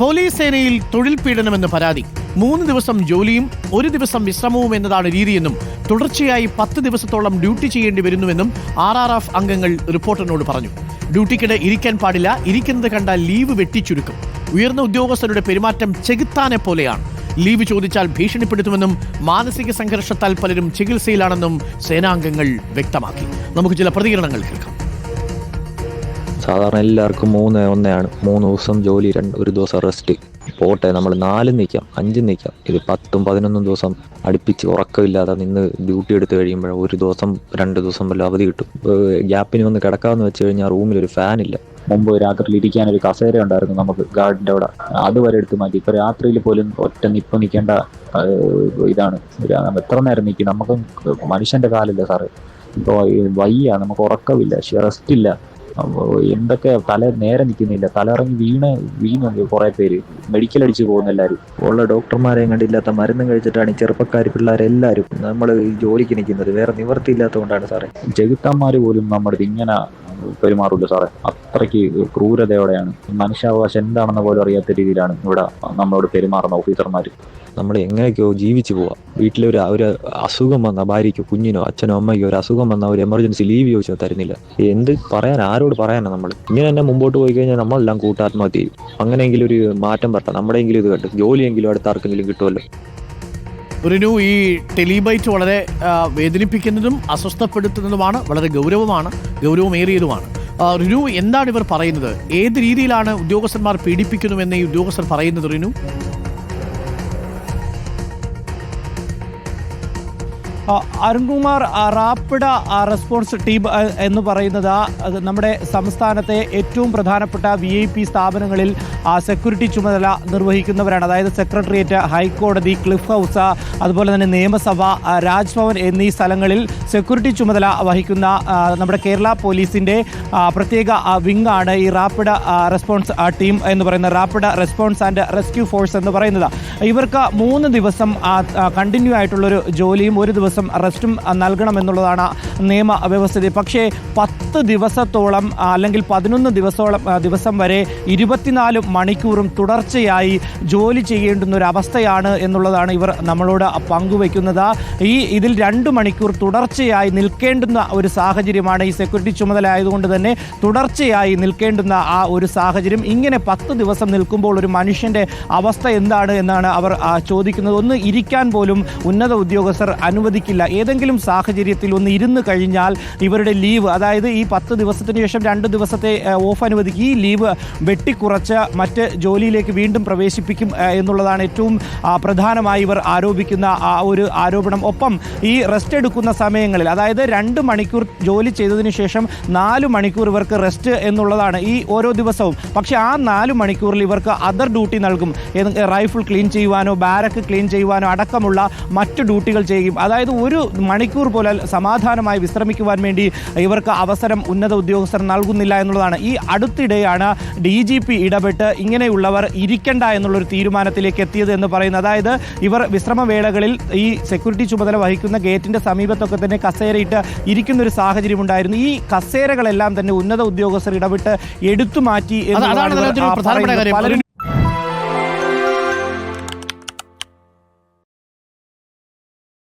Police സേനയിൽ തൊഴിൽ പീഡനമെന്ന് പരാതി. മൂന്ന് ദിവസം ജോലിയും ഒരു ദിവസം വിശ്രമവും എന്നതാണ് രീതിയെന്നും തുടർച്ചയായി പത്ത് ദിവസത്തോളം ഡ്യൂട്ടി ചെയ്യേണ്ടി വരുന്നുവെന്നും ആർ ആർ എഫ് അംഗങ്ങൾ റിപ്പോർട്ടറിനോട് പറഞ്ഞു. ഡ്യൂട്ടിക്കിടെ ഇരിക്കാൻ പാടില്ല ഇരിക്കുന്നത് കണ്ട ലീവ് വെട്ടിച്ചുരുക്കും. ഉയർന്ന ഉദ്യോഗസ്ഥരുടെ പെരുമാറ്റം ചെകുത്താനെ പോലെയാണ്. ലീവ് ചോദിച്ചാൽ ഭീഷണിപ്പെടുത്തുമെന്നും മാനസിക സംഘർഷത്താൽ പലരും ചികിത്സയിലാണെന്നും സേനാംഗങ്ങൾ വ്യക്തമാക്കി. നമുക്ക് ചില പ്രതികരണങ്ങൾ കേൾക്കാം. സാധാരണ എല്ലാവർക്കും മൂന്ന് ഒന്നാണ് മൂന്ന് ദിവസം ജോലി രണ്ട് ഒരു ദിവസം റെസ്റ്റ് പോട്ടെ നമ്മൾ നാലും നിൽക്കാം അഞ്ചും നിൽക്കാം ഇത് പത്തും പതിനൊന്നും ദിവസം അടുപ്പിച്ച് ഉറക്കമില്ലാതെ നിന്ന് ഡ്യൂട്ടി എടുത്തു കഴിയുമ്പോൾ ഒരു ദിവസം രണ്ട് ദിവസം വല്ല അവധി കിട്ടും. ഗ്യാപ്പിന് വന്ന് കിടക്കാമെന്ന് വെച്ച് കഴിഞ്ഞാൽ റൂമിൽ ഒരു ഫാൻ ഇല്ല. മുമ്പ് രാത്രിയിൽ ഇരിക്കാൻ ഒരു കസേര ഉണ്ടായിരുന്നു നമുക്ക് ഗാർഡിന്റെ അവിടെ. അതുവരെ എടുത്ത് മാറ്റി. ഇപ്പൊ രാത്രിയിൽ പോലും ഒറ്റ നിപ്പ് നിൽക്കേണ്ട ഇതാണ്. എത്ര നേരം നിൽക്കും നമുക്ക് മനുഷ്യന്റെ കാലില്ല സാറേ. ഇപ്പോൾ വയ്യ നമുക്ക് ഉറക്കമില്ല. റെസ്റ്റ് ഇല്ല. അപ്പൊ എന്തൊക്കെ തല നേരെ നിൽക്കുന്നില്ല. തലയിറങ്ങി വീണ് വീണു കുറെ പേര്. മെഡിക്കൽ അടിച്ച് പോകുന്ന എല്ലാവരും ഉള്ള ഡോക്ടർമാരെയും കണ്ടില്ലാത്ത മരുന്നും കഴിച്ചിട്ടാണ് ഈ ചെറുപ്പക്കാർ പിള്ളേരെല്ലാവരും നമ്മൾ ജോലിക്ക് നിൽക്കുന്നത്. വേറെ നിവൃത്തിയില്ലാത്തതുകൊണ്ടാണ് സാറേ. ജഗുത്താന്മാർ പോലും നമ്മുടെ ഇങ്ങനെ പെരുമാറില്ല സാറേ. അത്രയ്ക്ക് ക്രൂരതയോടെയാണ്. മനുഷ്യാവകാശം എന്താണെന്ന് പോലും അറിയാത്ത രീതിയിലാണ് ഇവിടെ നമ്മളോട് പെരുമാറുന്ന ഓഫീസർമാർ നമ്മൾ എങ്ങനെയൊക്കെയോ ജീവിച്ചു പോവാം. വീട്ടിലൊരു ഒരു അസുഖം വന്ന ഭാര്യയ്ക്കോ കുഞ്ഞിനോ അച്ഛനോ അമ്മയ്ക്കോ ഒരു അസുഖം വന്ന ഒരു എമർജൻസി ലീവ് ചോദിച്ചോ തരുന്നില്ല. എന്ത് പറയാൻ ആരോട് പറയാനാണ് നമ്മൾ ഇങ്ങനെ തന്നെ മുമ്പോട്ട് പോയി കഴിഞ്ഞാൽ നമ്മളെല്ലാം കൂട്ടാത്മഹത്യ ചെയ്യും അങ്ങനെയെങ്കിലും ഒരു മാറ്റം വരട്ടെ. നമ്മുടെയെങ്കിലും ഇത് കണ്ടു. ജോലിയെങ്കിലും അടുത്ത ആർക്കെങ്കിലും കിട്ടുമല്ലോ. റിനു ഈ ടെലിബൈറ്റ് വളരെ വേദനിപ്പിക്കുന്നതും അസ്വസ്ഥപ്പെടുത്തുന്നതുമാണ് വളരെ ഗൗരവമാണ് ഗൗരവമേറിയതുമാണ്. റിനു എന്താണ് ഇവർ പറയുന്നത്? ഏത് രീതിയിലാണ് ഉദ്യോഗസ്ഥന്മാർ പീഡിപ്പിക്കുന്നുവെന്ന് ഈ ഉദ്യോഗസ്ഥർ പറയുന്നത് Rinu? Arunkumar rapid response team എന്ന് പറയുന്നത് നമ്മുടെ സംസ്ഥാനത്തെ ഏറ്റവും പ്രധാനപ്പെട്ട വി ഐ പി സ്ഥാപനങ്ങളിൽ സെക്യൂരിറ്റി ചുമതല നിർവഹിക്കുന്നവരാണ്. അതായത് സെക്രട്ടേറിയറ്റ് ഹൈക്കോടതി ക്ലിഫ് ഹൗസ് അതുപോലെ തന്നെ നിയമസഭ രാജ്ഭവൻ എന്നീ സ്ഥലങ്ങളിൽ സെക്യൂരിറ്റി ചുമതല വഹിക്കുന്ന നമ്മുടെ കേരള പോലീസിന്റെ പ്രത്യേക വിങ്ങാണ് ഈ റാപ്പിഡ് റെസ്പോൺസ് ടീം എന്ന് പറയുന്നത് rapid response and rescue force എന്ന് പറയുന്നത്. ഇവർക്ക് മൂന്ന് ദിവസം കണ്ടിന്യൂ ആയിട്ടുള്ളൊരു ജോലിയും ഒരു ദിവസം റെസ്റ്റും നൽകണമെന്നുള്ളതാണ് നിയമ വ്യവസ്ഥിതി. പക്ഷേ പത്ത് ദിവസത്തോളം അല്ലെങ്കിൽ പതിനൊന്ന് ദിവസത്തോളം ദിവസം വരെ ഇരുപത്തിനാല് മണിക്കൂറും തുടർച്ചയായി ജോലി ചെയ്യേണ്ടുന്ന ഒരു അവസ്ഥയാണ് എന്നുള്ളതാണ് ഇവർ നമ്മളോട് പങ്കുവെക്കുന്നത് ഈ ഇതിൽ രണ്ട് മണിക്കൂർ തുടർച്ചയായി നിൽക്കേണ്ടുന്ന ഒരു സാഹചര്യമാണ് ഈ സെക്യൂരിറ്റി ചുമതല ആയതുകൊണ്ട് തന്നെ തുടർച്ചയായി നിൽക്കേണ്ടുന്ന ആ ഒരു സാഹചര്യം. ഇങ്ങനെ പത്ത് ദിവസം നിൽക്കുമ്പോൾ ഒരു മനുഷ്യന്റെ അവസ്ഥ എന്താണ് എന്നാണ് അവർ ആ, ചോദിക്കുന്നത്. ഒന്ന് ഇരിക്കാൻ പോലും ഉന്നത ഉദ്യോഗസ്ഥർ അനുവദിക്കില്ല. ഏതെങ്കിലും സാഹചര്യത്തിൽ ഒന്ന് ഇരുന്ന് കഴിഞ്ഞാൽ ഇവരുടെ ലീവ് അതായത് ഈ പത്ത് ദിവസത്തിന് ശേഷം രണ്ട് ദിവസത്തെ ഓഫ് അനുവദിക്കും. ഈ ലീവ് വെട്ടിക്കുറച്ച് മറ്റ് ജോലിയിലേക്ക് വീണ്ടും പ്രവേശിപ്പിക്കും എന്നുള്ളതാണ് ഏറ്റവും പ്രധാനമായി ഇവർ ആരോപിക്കുന്ന ആ ഒരു ആരോപണം. ഒപ്പം ഈ റെസ്റ്റ് എടുക്കുന്ന സമയങ്ങളിൽ അതായത് രണ്ട് മണിക്കൂർ ജോലി ചെയ്തതിന് ശേഷം നാല് മണിക്കൂർ ഇവർക്ക് റെസ്റ്റ് എന്നുള്ളതാണ് ഈ ഓരോ ദിവസവും. പക്ഷേ ആ നാല് മണിക്കൂറിൽ ഇവർക്ക് അതർ ഡ്യൂട്ടി നൽകും. റൈഫിൾ ക്ലീൻ ചെയ്യുവാനോ ബാരക്ക് ക്ലീൻ ചെയ്യുവാനോ അടക്കമുള്ള മറ്റ് ഡ്യൂട്ടികൾ ചെയ്യും. അതായത് ഒരു മണിക്കൂർ പോലെ സമാധാനമായി വിശ്രമിക്കുവാൻ വേണ്ടി ഇവർക്ക് അവസരം ഉന്നത ഉദ്യോഗസ്ഥർ നൽകുന്നില്ല എന്നുള്ളതാണ്. ഈ അടുത്തിടെയാണ് ഡി ജി പി ഇടപെട്ട് ഇങ്ങനെയുള്ളവർ ഇരിക്കണ്ട എന്നുള്ളൊരു തീരുമാനത്തിലേക്ക് എത്തിയത് എന്ന് പറയുന്നത്. അതായത് ഇവർ വിശ്രമവേളകളിൽ ഈ സെക്യൂരിറ്റി ചുമതല വഹിക്കുന്ന ഗേറ്റിന്റെ സമീപത്തൊക്കെ തന്നെ കസേരയിട്ട് ഇരിക്കുന്ന ഒരു സാഹചര്യം ഉണ്ടായിരുന്നു. ഈ കസേരകളെല്ലാം തന്നെ ഉന്നത ഉദ്യോഗസ്ഥർ ഇടപെട്ട് എടുത്തു മാറ്റി